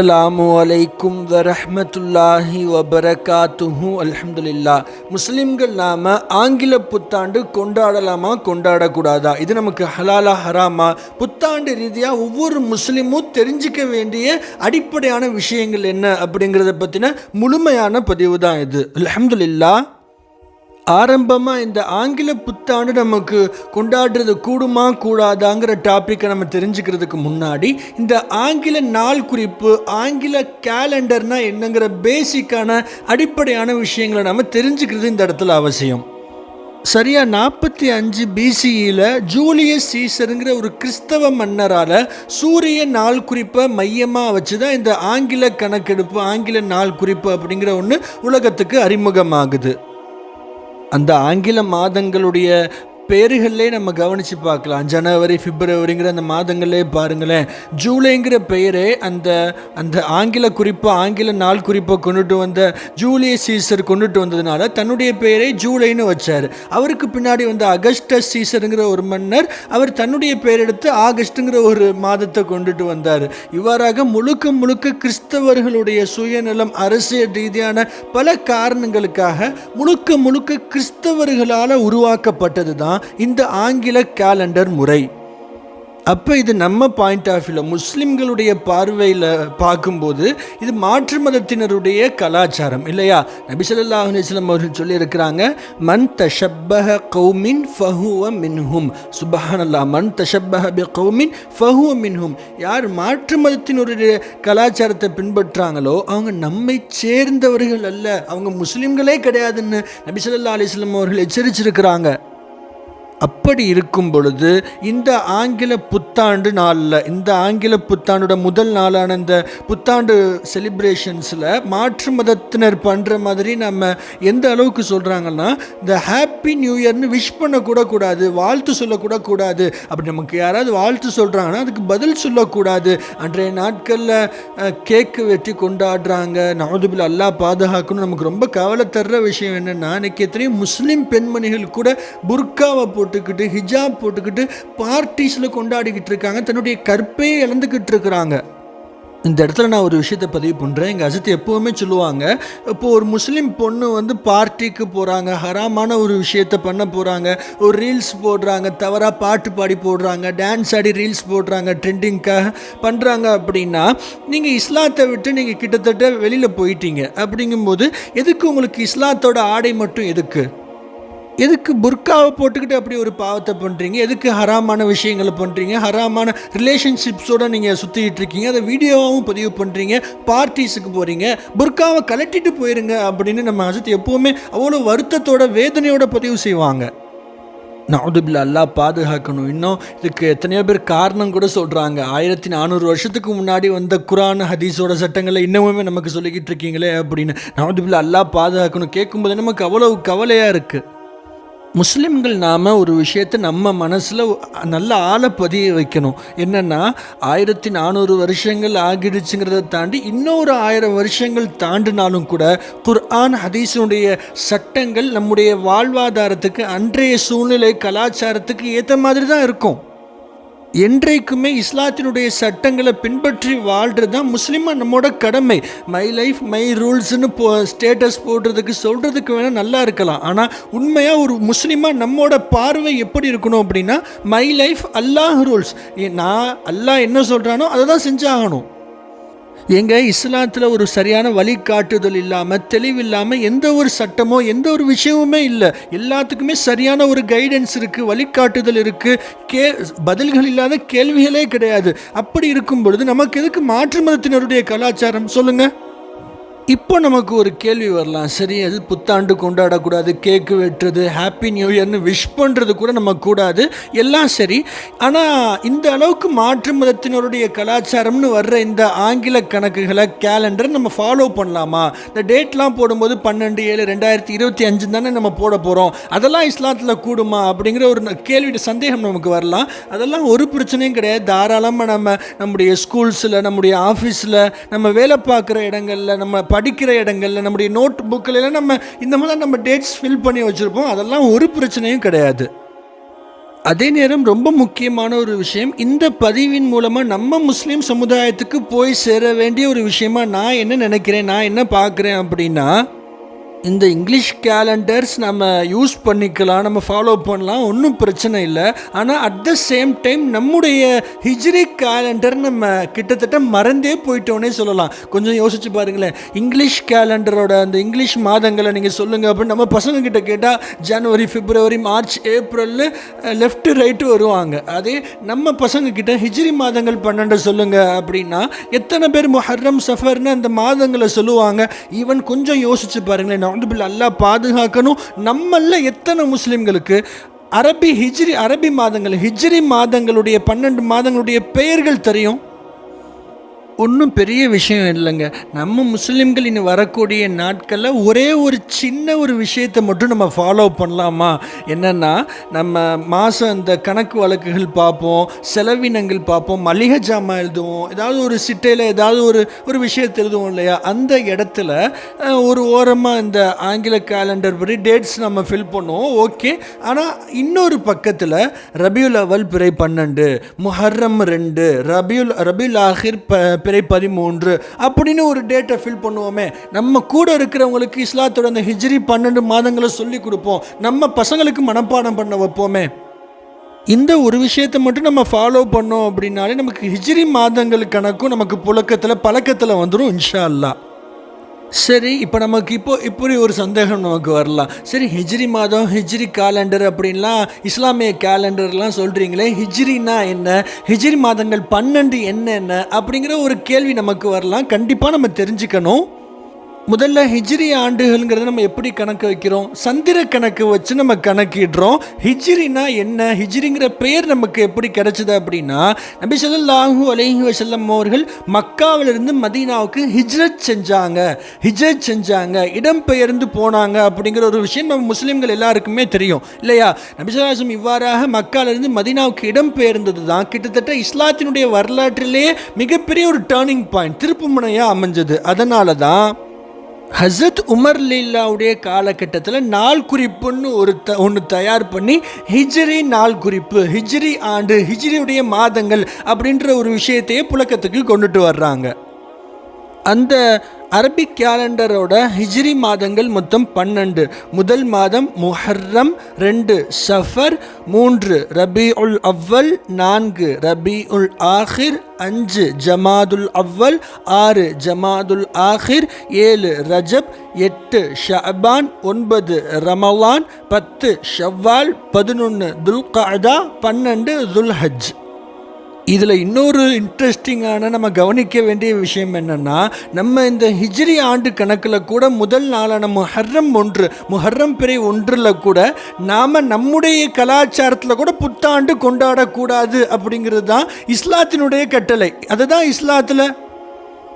அஸ்ஸலாமு அலைக்கும் வரஹ்மத்துல்லாஹி வபரகாத்துஹு அலமதுல்லா முஸ்லீம்கள் நாம் ஆங்கில புத்தாண்டு கொண்டாடலாமா கொண்டாடக்கூடாதா இது நமக்கு ஹலாலா ஹராமா புத்தாண்டு ரீதியாக ஒவ்வொரு முஸ்லீமும் தெரிஞ்சிக்க வேண்டிய அடிப்படையான விஷயங்கள் என்ன அப்படிங்கிறத பற்றின முழுமையான பதிவு தான் இது அலமதுல்லா ஆரம்பமாக இந்த ஆங்கில புத்தாண்டு நமக்கு கொண்டாடுறது கூடுமா கூடாதாங்கிற டாப்பிக்கை நம்ம தெரிஞ்சுக்கிறதுக்கு முன்னாடி இந்த ஆங்கில நாள் குறிப்பு ஆங்கில கேலண்டர்னால் என்னங்கிற பேசிக்கான அடிப்படையான விஷயங்களை நம்ம தெரிஞ்சுக்கிறது இந்த இடத்துல அவசியம். சரியா நாற்பத்தி அஞ்சு பிசியில் ஜூலியஸ் சீசருங்கிற ஒரு கிறிஸ்தவ மன்னரால் சூரிய நாள் குறிப்பை மையமாக வச்சு தான் இந்த ஆங்கில கணக்கெடுப்பு ஆங்கில நாள் குறிப்பு அப்படிங்கிற ஒன்று உலகத்துக்கு அறிமுகமாகுது. அந்த ஆங்கில மாதங்களுடைய பேருகள்லே நம்ம கவனித்து பார்க்கலாம். ஜனவரி பிப்ரவரிங்கிற அந்த மாதங்களே பாருங்களேன். ஜூலைங்கிற பெயரே அந்த அந்த ஆங்கில குறிப்பாக ஆங்கில நாள் குறிப்பை கொண்டுட்டு வந்த ஜூலிய சீசர் கொண்டுட்டு வந்ததுனால தன்னுடைய பெயரை ஜூலைன்னு வச்சார். அவருக்கு பின்னாடி வந்த அகஸ்டஸ் சீசருங்கிற ஒரு மன்னர் அவர் தன்னுடைய பெயர் எடுத்து ஆகஸ்ட்டுங்கிற ஒரு மாதத்தை கொண்டுட்டு வந்தார். இவ்வாறாக முழுக்க முழுக்க கிறிஸ்தவர்களுடைய சுயநலம் அரசியல் ரீதியான பல காரணங்களுக்காக முழுக்க முழுக்க கிறிஸ்தவர்களால் உருவாக்கப்பட்டது தான் இந்த ஆங்கில கேலண்டர் முறை. அப்போ இது நம்ம பாயிண்ட் ஆஃப் வியூவில் முஸ்லிம்களுடைய பார்வையில் பார்க்கும்போது இது மாற்று மதத்தினருடைய கலாச்சாரம் இல்லையா? நபிசல்லா ஸல்லல்லாஹு அவர்கள் சொல்லியிருக்கிறாங்க மன் தஷப்பஹ கௌமின் ஃபஹுவ மின்ஹும். சுபஹானல்லாஹ் மன் தஷப்பஹ பி கௌமின் ஃபஹுவ மின்ஹும். யார் மாற்று மதத்தினருடைய கலாச்சாரத்தை பின்பற்றாங்களோ அவங்க நம்மை சேர்ந்தவர்கள் அல்ல அவங்க முஸ்லிம்களே கிடையாதுன்னு நபிசல்லா ஸல்லல்லாஹு அவர்கள் எச்சரிச்சிருக்கிறாங்க. அப்படி இருக்கும் பொழுது இந்த ஆங்கில புத்தாண்டு நாளில் இந்த ஆங்கில புத்தாண்டோட முதல் நாளான இந்த புத்தாண்டு செலிப்ரேஷன்ஸில் மாற்று மதத்தினர் பண்ணுற மாதிரி நம்ம எந்த அளவுக்கு சொல்கிறாங்கன்னா இந்த ஹாப்பி நியூ இயர்னு விஷ் பண்ணக்கூட கூடாது வாழ்த்து சொல்லக்கூட கூடாது. அப்படி நமக்கு யாராவது வாழ்த்து சொல்கிறாங்கன்னா அதுக்கு பதில் சொல்லக்கூடாது. அன்றைய நாட்களில் கேக்கு வெட்டி கொண்டாடுறாங்க. நவதுபில் அல்லா பாதுகாக்கணும் நமக்கு ரொம்ப கவலை தர்ற விஷயம் என்னென்னா இன்னைக்கு எத்தனையோ முஸ்லீம் பெண்மணிகள் கூட புர்காவை போட்டு போட்டுக்கிட்டு ஹிஜாப் போட்டுக்கிட்டு பார்ட்டிஸில் கொண்டாடிக்கிட்டு இருக்காங்க. தன்னுடைய கற்பையை இழந்துக்கிட்டு இருக்கிறாங்க. இந்த இடத்துல நான் ஒரு விஷயத்தை பதிவு பண்ணுறேன் எங்கள் அஜித் எப்போவுமே சொல்லுவாங்க இப்போது ஒரு முஸ்லீம் பொண்ணு வந்து பார்ட்டிக்கு போகிறாங்க ஹராமான ஒரு விஷயத்த பண்ண போகிறாங்க ஒரு ரீல்ஸ் போடுறாங்க தவறாக பாட்டு பாடி போடுறாங்க டான்ஸ் ஆடி ரீல்ஸ் போடுறாங்க ட்ரெண்டிங்காக பண்ணுறாங்க அப்படின்னா நீங்கள் இஸ்லாத்தை விட்டு நீங்கள் கிட்டத்தட்ட வெளியில் போயிட்டீங்க. அப்படிங்கும்போது எதுக்கு உங்களுக்கு இஸ்லாத்தோட ஆடை மட்டும் எதுக்கு? எதுக்கு புர்காவை போட்டுக்கிட்டு அப்படி ஒரு பாவத்தை பண்ணுறீங்க எதுக்கு ஹராமான விஷயங்களை பண்ணுறீங்க ஹராமான ரிலேஷன்ஷிப்ஸோடு நீங்கள் சுற்றிக்கிட்டு இருக்கீங்க. அதை வீடியோவாகவும் பதிவு பண்ணுறீங்க பார்ட்டிஸுக்கு போகிறீங்க புர்காவை கலட்டிட்டு போயிருங்க அப்படின்னு நம்ம அஜித் எப்போவுமே அவ்வளோ வருத்தத்தோட வேதனையோட பதிவு செய்வாங்க. நவுதுபில் அல்லா பாதுகாக்கணும். இன்னும் இதுக்கு எத்தனையோ பேர் காரணம் கூட சொல்கிறாங்க ஆயிரத்தி நானூறு வருஷத்துக்கு முன்னாடி வந்த குரான் ஹதீஸோட சட்டங்களை இன்னமுமே நமக்கு சொல்லிக்கிட்டு இருக்கீங்களே அப்படின்னு. நவுதுபில் அல்லா பாதுகாக்கணும். கேட்கும்போது நமக்கு அவ்வளோ கவலையாக இருக்குது முஸ்லிம்கள் நாம் ஒரு விஷயத்தை நம்ம மனசில் நல்ல ஆழ பதிய வைக்கணும். என்னென்னா ஆயிரத்தி நானூறு வருஷங்கள் ஆகிடுச்சுங்கிறத தாண்டி இன்னொரு ஆயிரம் வருஷங்கள் தாண்டினாலும் கூட குர்ஆன் ஹதீஸுடைய சட்டங்கள் நம்முடைய வாழ்வாதாரத்துக்கு அன்றைய சூழ்நிலை கலாச்சாரத்துக்கு ஏற்ற மாதிரி தான் இருக்கும். என்றைக்குமே இஸ்லாத்தினுடைய சட்டங்களை பின்பற்றி வாழ்கிறது தான் முஸ்லீமாக நம்மோட கடமை. மை லைஃப் மை ரூல்ஸ்னு போ ஸ்டேட்டஸ் போடுறதுக்கு சொல்கிறதுக்கு வேணால் நல்லா இருக்கலாம். ஆனால் உண்மையாக ஒரு முஸ்லீமாக நம்மளோட பார்வை எப்படி இருக்கணும் அப்படின்னா மை லைஃப் அல்லாஹ் ரூல்ஸ் நான் அல்லாஹ் என்ன சொல்கிறானோ அதை தான் செஞ்சாகணும். எங்கள் இஸ்லாத்தில் ஒரு சரியான வழிகாட்டுதல் இல்லாமல் தெளிவில்லாமல் எந்த ஒரு சட்டமோ எந்த ஒரு விஷயமுமே இல்லை. எல்லாத்துக்குமே சரியான ஒரு கைடன்ஸ் இருக்குது வழிகாட்டுதல் இருக்குது கே பதில்கள் இல்லாத கேள்விகளே கிடையாது. அப்படி இருக்கும் பொழுது நமக்கு எதுக்கு மாற்று மதத்தினருடைய கலாச்சாரம்? சொல்லுங்கள் இப்போ நமக்கு ஒரு கேள்வி வரலாம். சரி அது புத்தாண்டு கொண்டாடக்கூடாது கேக்கு வெட்டுறது ஹாப்பி நியூ இயர்னு விஷ் பண்ணுறது கூட நம்ம கூடாது. எல்லாம் சரி. ஆனால் இந்த அளவுக்கு மாற்று மதத்தினருடைய கலாச்சாரம்னு வர்ற இந்த ஆங்கில கணக்குகளை கேலண்டர் நம்ம ஃபாலோ பண்ணலாமா? இந்த டேட்லாம் போடும்போது பன்னெண்டு ஏழு ரெண்டாயிரத்தி இருபத்தி அஞ்சு தானே நம்ம போட போகிறோம் அதெல்லாம் இஸ்லாத்தில் கூடுமா? அப்படிங்கிற ஒரு கேள்வியோட சந்தேகம் நமக்கு வரலாம். அதெல்லாம் ஒரு பிரச்சனையும் கிடையாது. தாராளமாக நம்ம நம்முடைய ஸ்கூல்ஸில் நம்முடைய ஆஃபீஸில் நம்ம வேலை பார்க்குற இடங்களில் நம்ம படிக்கிற இடங்கள்ல நம்முடைய நோட் புக்கில் நம்ம இந்த மாதிரி நம்ம டேட்ஸ் ஃபில் பண்ணி வச்சுருப்போம். அதெல்லாம் ஒரு பிரச்சனையும் கிடையாது. அதே நேரம் ரொம்ப முக்கியமான ஒரு விஷயம் இந்த பதிவின் மூலமாக நம்ம முஸ்லீம் சமுதாயத்துக்கு போய் சேர வேண்டிய ஒரு விஷயமா நான் என்ன நினைக்கிறேன் நான் என்ன பார்க்குறேன் அப்படின்னா இந்த இங்கிலீஷ் கேலண்டர்ஸ் நம்ம யூஸ் பண்ணிக்கலாம் நம்ம ஃபாலோ பண்ணலாம் ஒன்றும் பிரச்சனை இல்லை. ஆனால் அட் த சேம் டைம் நம்முடைய ஹிஜ்ரி கேலண்டர் நம்ம கிட்டத்தட்ட மறந்தே போயிட்டோன்னே சொல்லலாம். கொஞ்சம் யோசிச்சு பாருங்களேன். இங்கிலீஷ் கேலண்டரோட அந்த இங்கிலீஷ் மாதங்களை நீங்கள் சொல்லுங்கள் அப்படின்னு நம்ம பசங்க கிட்ட கேட்டால் ஜனவரி பிப்ரவரி மார்ச் ஏப்ரல்னு லெஃப்ட்டு ரைட்டு வருவாங்க. அதே நம்ம பசங்க கிட்ட ஹிஜ்ரி மாதங்கள் பன்னெண்டு சொல்லுங்கள் அப்படின்னா எத்தனை பேர் முஹர்ரம் சஃபர்னு அந்த மாதங்களை சொல்லுவாங்க? ஈவன் கொஞ்சம் யோசிச்சு பாருங்களேன். நவுதுபில் அல்லா பாதுகாக்கணும். நம்மள எத்தனை முஸ்லீம்களுக்கு அரபி ஹிஜ்ரி அரபி மாதங்கள் ஹிஜ்ரி மாதங்களுடைய பன்னெண்டு மாதங்களுடைய பெயர்கள் தெரியும்? ஒன்றும் பெரிய விஷயம் இல்லைங்க. நம்ம முஸ்லீம்கள் இனி வரக்கூடிய நாட்களில் ஒரே ஒரு சின்ன ஒரு விஷயத்தை மட்டும் நம்ம ஃபாலோ பண்ணலாமா? என்னென்னா நம்ம மாதம் இந்த கணக்கு வழக்குகள் பார்ப்போம் செலவினங்கள் பார்ப்போம் மளிகை ஜாமான் எழுதுவோம் ஏதாவது ஒரு சிட்டையில் ஏதாவது ஒரு ஒரு விஷயத்தை எழுதுவோம் இல்லையா? அந்த இடத்துல ஒரு ஓரமாக இந்த ஆங்கில கேலண்டர் படி டேட்ஸ் நம்ம ஃபில் பண்ணுவோம் ஓகே ஆனால் இன்னொரு பக்கத்தில் ரபியுல் அவல் பிறை பன்னெண்டு முஹர்ரம் ரெண்டு ரபியுல் ரபியுல் ஆஹிர் ப பிறை பதிமூன்று அப்படின்னு ஒரு டேட்டை ஃபில் பண்ணுவோமே. நம்ம கூட இருக்கிறவங்களுக்கு இஸ்லாத்தோட அந்த ஹிஜ்ரி பன்னெண்டு மாதங்களை சொல்லி கொடுப்போம். நம்ம பசங்களுக்கு மனப்பாடம் பண்ண வைப்போமே. இந்த ஒரு விஷயத்தை மட்டும் நம்ம ஃபாலோ பண்ணோம் அப்படின்னாலே நமக்கு ஹிஜ்ரி மாதங்கள் கணக்கும் நமக்கு புழக்கத்தில் பழக்கத்தில் வந்துடும் இன்ஷா அல்லாஹ். சரி இப்போ நமக்கு இப்போ இப்படி ஒரு சந்தேகம் நமக்கு வரலாம். சரி ஹிஜ்ரி மாதம் ஹிஜ்ரி கேலண்டர் அப்படின்லாம் இஸ்லாமிய கேலண்டர்லாம் சொல்கிறீங்களே ஹிஜ்ரினா என்ன? ஹிஜ்ரி மாதங்கள் பன்னெண்டு என்னென்ன அப்படிங்கிற ஒரு கேள்வி நமக்கு வரலாம். கண்டிப்பாக நம்ம தெரிஞ்சுக்கணும். முதல்ல ஹிஜ்ரி ஆண்டுகள்ங்கிறத நம்ம எப்படி கணக்கு வைக்கிறோம்? சந்திர கணக்கு வச்சு நம்ம கணக்கிடுறோம். ஹிஜ்ரினா என்ன? ஹிஜ்ரிங்கிற பெயர் நமக்கு எப்படி கிடைச்சது அப்படின்னா நபி சொல்லாஹூ அலஹி வசல்லம் அவர்கள் மக்காவிலிருந்து மதீனாவுக்கு ஹிஜ்ரத் செஞ்சாங்க. ஹிஜ்ரத் செஞ்சாங்க. இடம்பெயர்ந்து போனாங்க அப்படிங்கிற ஒரு விஷயம் நம்ம முஸ்லீம்கள் எல்லாருக்குமே தெரியும். இல்லையா? நபி ஸல்லல்லாஹு இவ்வாறாக மக்காவிலிருந்து மதீனாவுக்கு இடம்பெயர்ந்தது தான். கிட்டத்தட்ட இஸ்லாத்தினுடைய வரலாற்றிலேயே மிகப்பெரிய ஒரு டேர்னிங் பாயிண்ட் திருப்புமுனையாக அமைஞ்சது. அதனால தான் ஹசரத் உமர் லீலாவுடைய காலகட்டத்தில் நாள் குறிப்புன்னு ஒரு த ஒன்று தயார் பண்ணி ஹிஜ்ரி நாள் குறிப்பு ஹிஜ்ரி ஆண்டு ஹிஜ்ரியுடைய மாதங்கள் அப்படின்ற ஒரு விஷயத்தையே புழக்கத்துக்கு கொண்டுட்டு வர்றாங்க. அந்த அரபிக் கேலண்டரோட ஹிஜ்ரி மாதங்கள் மொத்தம் பன்னெண்டு. முதல் மாதம் முஹர்ரம் ரெண்டு சஃபர் மூன்று ரபி உல் அவ்வல் நான்கு ரபி உல் ஆஹிர் அஞ்சு ஜமாதுல் அவ்வல் ஆறு ஜமாதுல் ஆஹிர் ஏழு ரஜப் எட்டு ஷபான் ஒன்பது ரமலான் பத்து ஷவ்வால் பதினொன்று துல்காதா பன்னெண்டு துல்ஹஜ். இதில் இன்னொரு இன்ட்ரெஸ்டிங்கான நம்ம கவனிக்க வேண்டிய விஷயம் என்னென்னா நம்ம இந்த ஹிஜ்ரி ஆண்டு கணக்கில் கூட முதல் நாளான முஹர்ரம் ஒன்று முஹர்ரம் பிறை ஒன்றில் கூட நாம் நம்முடைய கலாச்சாரத்தில் கூட புத்தாண்டு கொண்டாடக்கூடாது அப்படிங்கிறது தான் இஸ்லாத்தினுடைய கட்டளை. அதுதான் இஸ்லாத்தில்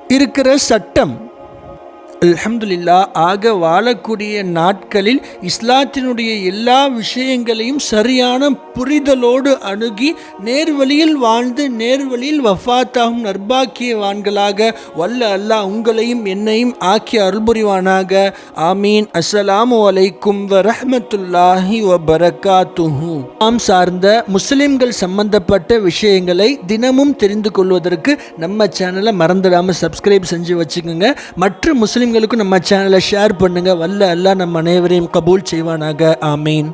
இருக்கிற சட்டம். அல்ஹம்துலில்லா ஆக வாழக்கூடிய நாட்களில் இஸ்லாத்தினுடைய எல்லா விஷயங்களையும் சரியான புரிதலோடு அணுகி நேர்வழியில் வாழ்ந்து நேர்வழியில் வஃபாத்தாகும் நர்பாக்கியவான்களாக வல்ல அல்லாஹ் உங்களையும் என்னையும் ஆக்கி அருள்புரிவானாக. ஆமீன். அஸ்ஸலாமு அலைக்கும் வரஹ்மத்துல்லாஹி வபரகாத்துஹு. நாம் சார்ந்த முஸ்லிம்கள் சம்பந்தப்பட்ட விஷயங்களை தினமும் தெரிந்து கொள்வதற்கு நம்ம சேனலை மறந்துடாமல் சப்ஸ்கிரைப் செஞ்சு வச்சுக்கோங்க. மற்ற முஸ்லிம்களுக்கும் நம்ம சேனலை ஷேர் பண்ணுங்கள் வல்ல எல்லாம் நம்ம அனைவரையும் கபூல் செய்வானாக. ஆமீன்.